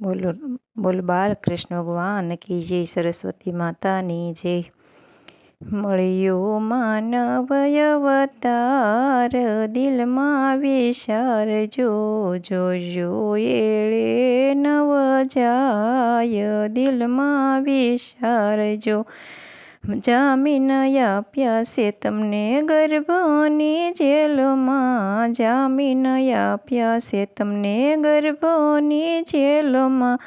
બોલો, બોલ બાલકૃષ્ણ ભગવાન કી જય સરસ્વતી માતાની જય. મળ્યો માનવ અવતાર, દિલમાં વિશાર જો જોજો એળે નવ જાય, દિલમાં વિચાર જો જામીન આપ્યા છે તમને ગર્ભની જેલમાં. જામીન આપ્યા છે. તમને ગર્ભોની જેલમાં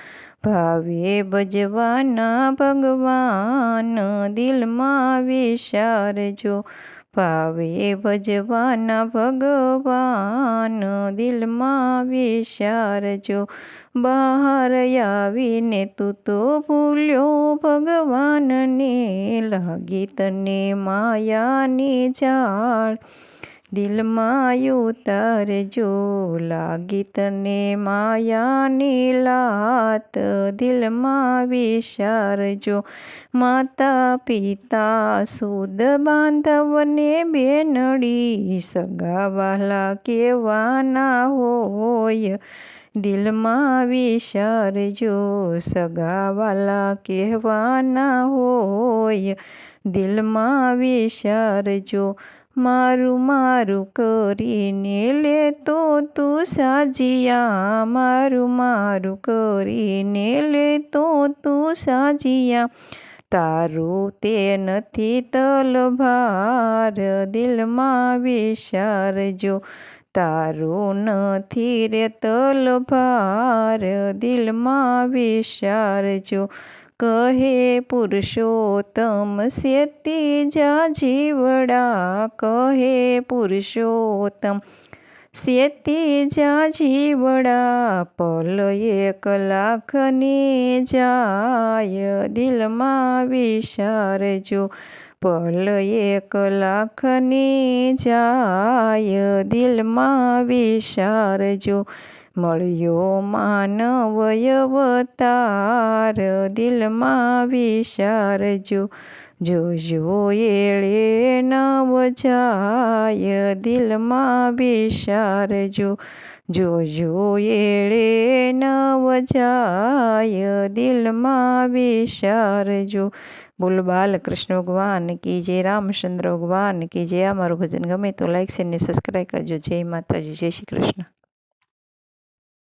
ભાવે ભજવાના ભગવાન દિલમાં વિચારજો ભાવે ભજવાના ભગવાન દિલમાં વિચારજો બહાર આવીને તું તો ભૂલ્યો ભગવાનને. લાગી તને માયાની જાળ દિલમાં ઉતરજો લાગી તને માયાની લાત. દિલમાં વિચારજો માતા પિતા સુદ બાંધવને બેનડી સગાવાલા કેવાના હોય. દિલમાં વિચારજો સગાવાલા કહેવાના હોય. દિલમાં વિચારજો મારું મારું કરીને લેતો તું સાજિયા. મારું મારું કરીને લેતો તું સાજિયા. તારું તે નથી તલભાર, દિલમાં વિસારજો તારું નથી રે તલભાર, દિલમાં વિચારજો કહે પુરુષોત્તમ સેતી જા જીવડા કહે પુરુષોત્તમ સેતી જા જીવડા પલ એક લાખની જાય દિલમાં વિચારજો પલ એક લાખની જાય દિલમાં વિસારજો મળ્યો માનવ અવતાર દિલમાં વિશારજો જોજો એળે નવ જાય દિલમાં વિચારજો જોજો એળે નવ જાય દિલમાં વિચારજો બોલ બાલકૃષ્ણ ભગવાન કી જય રામચંદ્ર ભગવાન કી જય અમારું ભજન ગમે તો લાઈક છે ને સબસ્ક્રાઈબ કરજો જય માતાજી જય શ્રી કૃષ્ણ